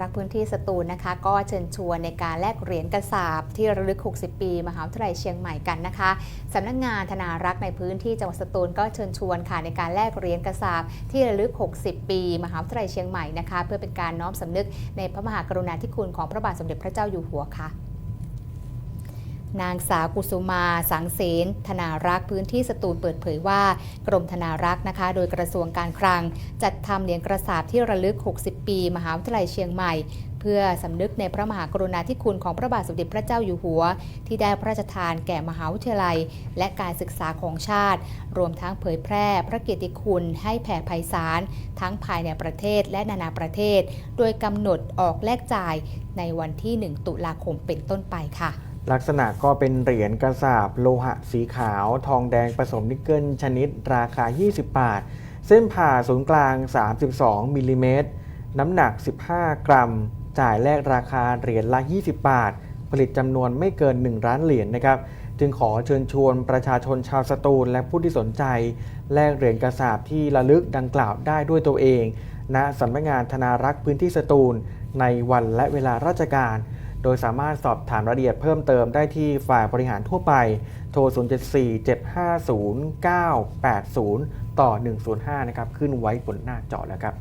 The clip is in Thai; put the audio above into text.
รักพื้นที่สตูลนะคะ ก็เชิญชวนในการแลกเหรียญกระสาบที่ระลึก 60 ปี มหาวิทยาลัยเชียงใหม่กันนะคะสำนักงานธนารักษ์ในพื้นที่จังหวัดสตูลก็เชิญชวนค่ะในการแลกเหรียญกระสาบที่ระลึก 60 ปี มหาวิทยาลัยเชียงใหม่นะคะ เพื่อเป็นการน้อมสำนึกในพระมหากรุณาธิคุณของพระบาทสมเด็จพระเจ้าอยู่หัวค่ะ นางสาวกุสุมา สังเสนธนารักษ์พื้นที่สตูลเปิดเผยว่า กรมธนารักษ์นะคะ โดยกระทรวงการคลัง จัดทำเหรียญกระสาบที่ระลึก 60 ปี มหาวิทยาลัยเชียงใหม่ เพื่อสำนึกในพระมหากรุณาธิคุณของพระบาทสมเด็จพระเจ้าอยู่หัว ที่ได้พระราชทานแก่มหาวิทยาลัย และการศึกษาของชาติ รวมทั้งเผยแพร่พระเกียรติคุณให้แผ่ไพศาลทั้งภายในประเทศและนานาประเทศ โดยกำหนดออกแลกจ่ายในวันที่ 1 ตุลาคมเป็นต้นไปค่ะ ลักษณะก็เป็นเหรียญกระสาบโลหะสีขาว ทองแดงผสมนิกเกิลชนิดราคา 20 บาท เส้นผ่าศูนย์กลาง 32มิลลิเมตรน้ำหนัก 15 กรัม จ่ายแลกราคาเหรียญละ 20 บาท ผลิตจำนวนไม่เกิน 1 ล้านเหรียญนะครับ จึงขอเชิญชวนประชาชนชาวสตูลและผู้ที่สนใจ แลกเหรียญกระสาบที่ระลึกดังกล่าวได้ด้วยตัวเองณสำนักงานธนารักษ์พื้นที่สตูล ในวันและเวลาราชการ โดยสามารถสอบถามรายละเอียดเพิ่มเติมได้ที่ฝ่ายบริหารทั่วไป โทร 074 750 980 ต่อ 105 นะครับ ขึ้นไว้บนหน้าจอแล้วครับ